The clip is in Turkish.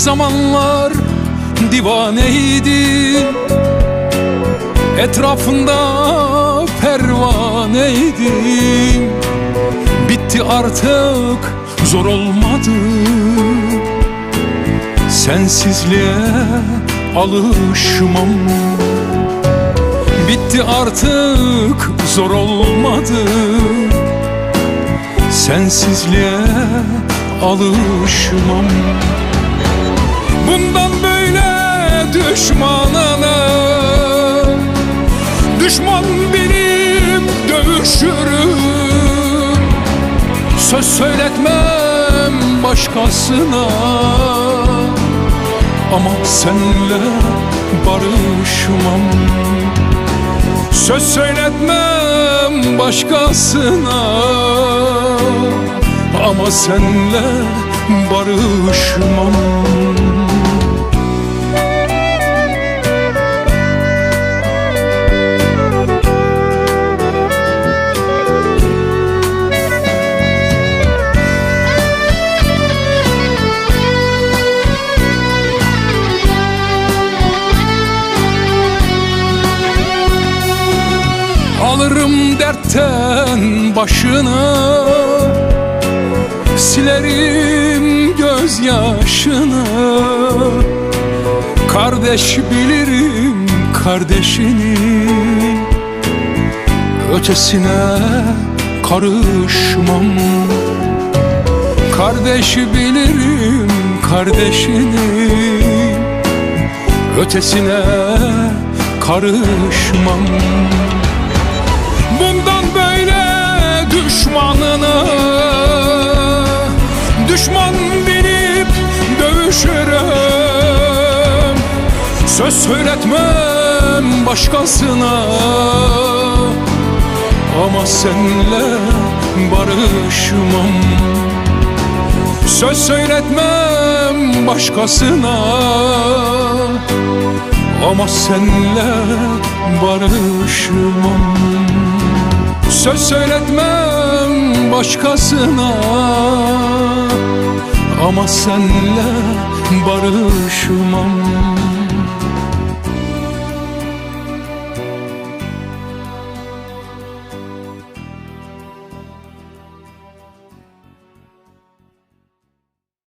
zamanlar divaneydi. Etrafında pervaneydi. Bitti artık zor olmadı. Sensizliğe alışmam. Bitti artık zor olmadı. Sensizliğe alışmam Bundan böyle düşmanına Düşman benim dövüşürüm. Söz söyletmem başkasına. Ama senle barışmam. Söz söyletmem başkasına. Ama senle barışmam dertten başını Silerim gözyaşını. Kardeş bilirim kardeşini Ötesine karışmam. Kardeş bilirim kardeşini Ötesine karışmam Düşman bilip dövüşürüm. Söz söyletmem başkasına. Ama senle barışmam. Söz söyletmem başkasına. Ama senle barışmam. Söz söyletmem başkasına Ama senle barışmam